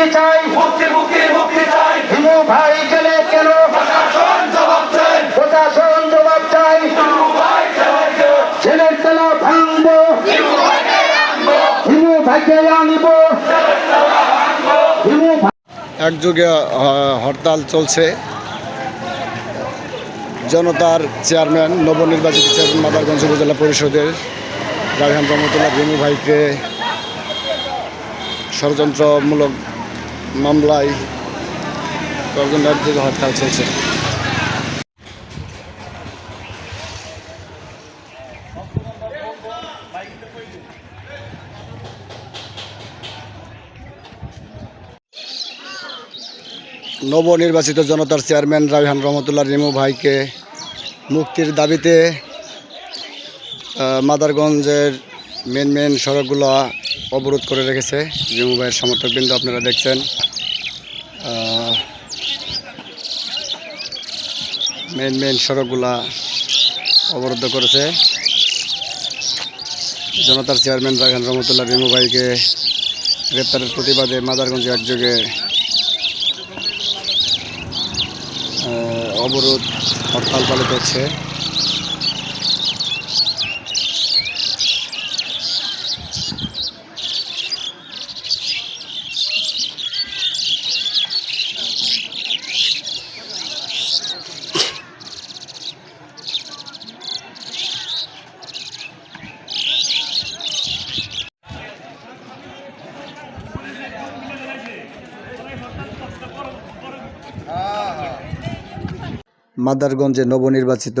মুক্তি চাই। মুক্তি মুক্তি মুক্তি চাই। হিমু ভাই গেলে কেন? প্রশাসন জবাব চাই। প্রশাসন জবাব চাই। হিন্দু ছেলের তেলা ভাঙবো। হিমু ভাইকে আনিব। হিমু একযোগে হরতাল চলছে। জনতার চেয়ারম্যান নবনির্বাচিত চেয়ারম্যান মাদারগঞ্জ উপজেলা পরিষদের রায়হান রহমতুল্লাহ ভেনু ভাইকে ষড়যন্ত্রমূলক মামলায় কয়েকজন একযোগে হরতাল চলছে নবনির্বাচিত জনতার চেয়ারম্যান রায়হান রহমতুল্লাহ রিমু ভাইকে মুক্তির দাবিতে মাদারগঞ্জের মেন মেন সড়কগুলো অবরোধ করে রেখেছে রিমু ভাইয়ের সমর্থকবৃন্দ, আপনারা দেখছেন। মেন মেন সড়কগুলা অবরুদ্ধ করেছে। জনতার চেয়ারম্যান রায়হান রহমতুল্লাহ রিমু ভাইকে গ্রেপ্তারের প্রতিবাদে মাদারগঞ্জ একযোগে অবরোধ হরতাল পালিত হচ্ছে। মাদারগঞ্জে নবনির্বাচিত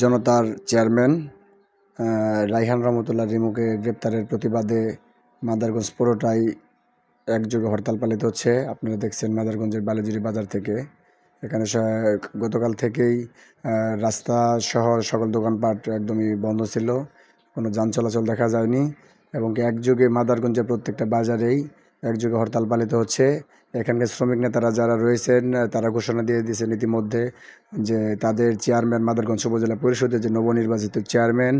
জনতার চেয়ারম্যান রাইহান রহমতুল্লাহ রিমুকে গ্রেপ্তারের প্রতিবাদে মাদারগঞ্জ পুরোটাই একযোগে হরতাল পালিত হচ্ছে। আপনারা দেখছেন মাদারগঞ্জের বালিজুরি বাজার থেকে। এখানে গতকাল থেকেই রাস্তা সহ সকল দোকানপাট একদমই বন্ধ ছিল। কোনো যান চলাচল দেখা যায়নি এবং একযোগে মাদারগঞ্জের প্রত্যেকটা বাজারেই একযোগে হরতাল পালিত হচ্ছে। এখানকার শ্রমিক নেতারা যারা রয়েছেন, তারা ঘোষণা দিয়ে দিয়েছেন ইতিমধ্যে যে তাদের চেয়ারম্যান মাদারগঞ্জ উপজেলা পরিষদের যে নবনির্বাচিত চেয়ারম্যান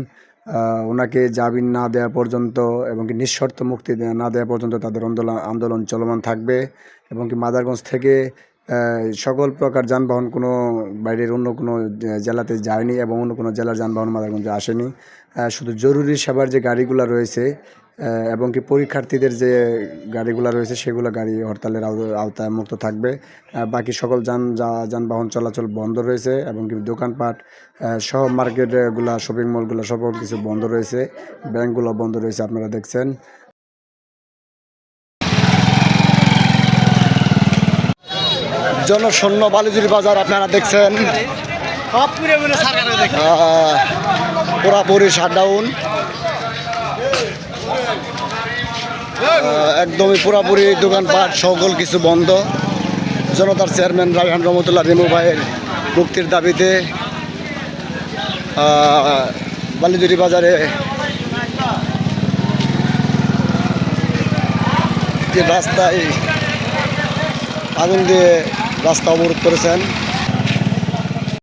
ওনাকে জামিন না দেওয়া পর্যন্ত এবং কি নিঃশর্ত মুক্তি না দেওয়া পর্যন্ত তাদের আন্দোলন আন্দোলন চলমান থাকবে এবং কি মাদারগঞ্জ থেকে সকল প্রকার যানবাহন কোনো বাইরের অন্য কোনো জেলাতে যায়নি এবং অন্য কোনো জেলার যানবাহন মাদারগঞ্জে আসেনি। শুধু জরুরি সেবার যে গাড়িগুলো রয়েছে এবং কি পরীক্ষার্থীদের যে গাড়িগুলো রয়েছে সেগুলো গাড়ি হরতালের আও- আওতায় মুক্ত থাকবে। বাকি সকল যান যা- যানবাহন চলাচল বন্ধ রয়েছে এবং কি দোকানপাট সহ মার্কেটগুলো শপিং মলগুলো সব কিছু বন্ধ রয়েছে। ব্যাংকগুলো বন্ধ রয়েছে আপনারা দেখছেন। জনশূন্য বালিজুরি বাজার আপনারা দেখছেন। পুরাপুরি শাটডাউন একদমই পুরাপুরি দোকানপাট, সকল কিছু বন্ধ। জনতার চেয়ারম্যান রায়হান রহমতুল্লাহ রিমু ভাইয়ের মুক্তির দাবিতে বালিজুরি বাজারে যে রাস্তায় আগুন দিয়ে রাস্তা অবরোধ করেছেন।